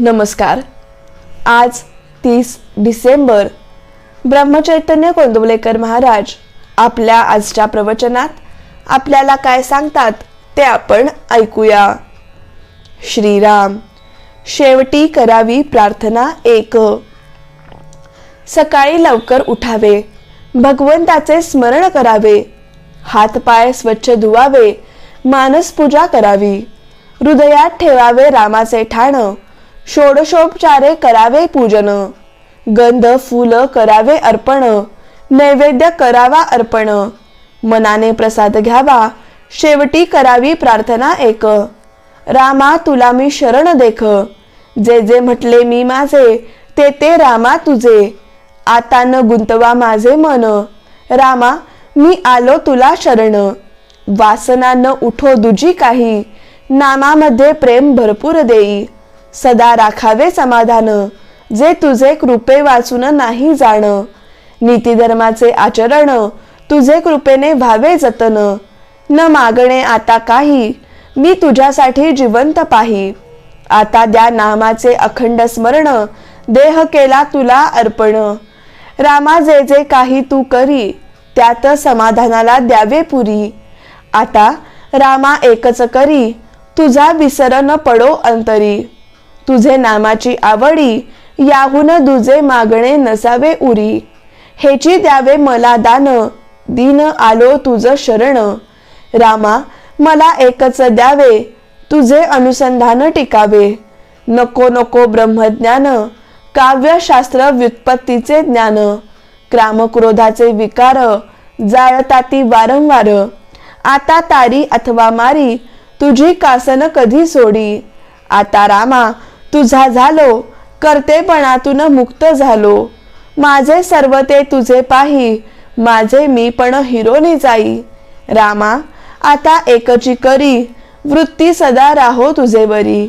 नमस्कार. आज तीस डिसेंबर ब्रह्मचैतन्य कोंदवलेकर महाराज आपल्या आजच्या प्रवचनात आपल्याला काय सांगतात ते आपण ऐकूया. श्रीराम शेवटी करावी प्रार्थना एक. सकाळी लवकर उठावे भगवंताचे स्मरण करावे हातपाय स्वच्छ धुवावे मानसपूजा करावी हृदयात ठेवावे रामाचे ठाणं षोडशोपचारे करावे पूजन. गंध फुल करावे अर्पण. नैवेद्य करावा अर्पण. मनाने प्रसाद घ्यावा. शेवटी करावी प्रार्थना एक. रामा तुला मी शरण देख. जे जे म्हटले मी माझे ते ते रामा तुझे. आता न गुंतवा माझे मन. रामा मी आलो तुला शरण. वासना न उठो दुजी काही. नामामध्ये प्रेम भरपूर देई. सदा राखावे समाधान. जे तुझे कृपे वाचून नाही जाण. नीतीधर्माचे आचरण तुझे कृपेने व्हावे जतन. न मागणे आता काही मी तुझ्यासाठी जिवंत पाही. आता द्या नामाचे अखंड स्मरण देह केला तुला अर्पण. रामा जे जे काही तू करी त्यात समाधानाला द्यावे पुरी. आता रामा एकच करी तुझा विसर न पडो अंतरी. तुझे नामाची आवडी याहून दुजे मागणे नसावे उरी. हेची द्यावे मला दान दिन आलो तुझ शरण. रामा मला एकच द्यावे तुझे अनुसंधान टिकावे. नको नको ब्रह्मज्ञान काव्यशास्त्र व्युत्पत्तीचे ज्ञान. क्रामक्रोधाचे विकार जाळताती वारंवार. आता तारी अथवा मारी तुझी कासन कधी सोडी? आता रामा तुझा झालो कर्तेपणातून मुक्त झालो. माझे सर्व ते तुझे पाही माझे मी पण हिरोने जाई. रामा आता एकची करी वृत्ती सदा राहो तुझे बरी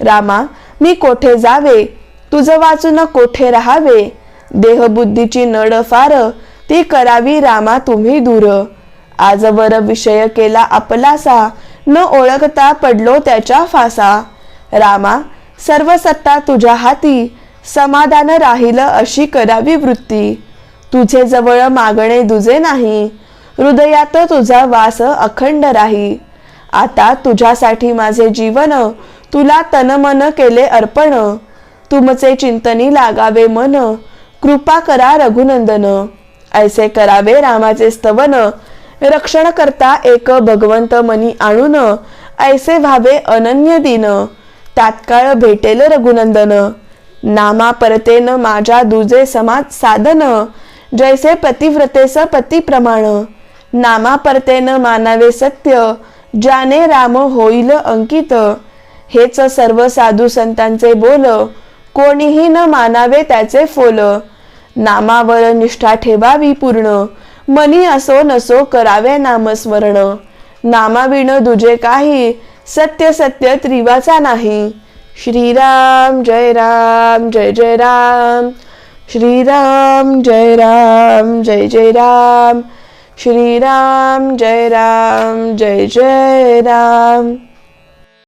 रामा मी कोठे जावे? तुझं वाचून कोठे राहावे? देहबुद्धीची नड फार ती करावी रामा तुम्ही दूर. आजवर विषय केला आपलासा न ओळखता पडलो त्याच्या फासा. रामा सर्व सत्ता तुझ्या हाती. समाधान राहिलं अशी करावी वृत्ती. तुझे जवळ मागणे दुजे नाही. हृदयात तुझा वास अखंड राही. आता तुझ्यासाठी माझे जीवन तुला तनमन केले अर्पण. तुमचे चिंतनी लागावे मन. कृपा करा रघुनंदन. ऐसे करावे रामाचे स्तवन. रक्षण करता एक भगवंत मनी आणून ऐसे व्हावे अनन्य दिन. तात्काळ भेटेल रघुनंदन. नामा परतेन माझ्या दुजे समाज साधन. जैसे पतिव्रतेस पती प्रमाण नामा परतेन मानावे सत्य. ज्याने राम होईल अंकित. हेच सर्व साधू संतांचे बोल. कोणीही न मानावे त्याचे फोल. नामावर निष्ठा ठेवावी पूर्ण. मनी असो नसो करावे नामस्मरण. नामाविण दुजे काही. सत्य सत्य त्रिवाचा नाही. श्रीराम जय राम जय जय राम. श्रीराम जय राम जय जय राम. श्रीराम जय राम जय जय राम.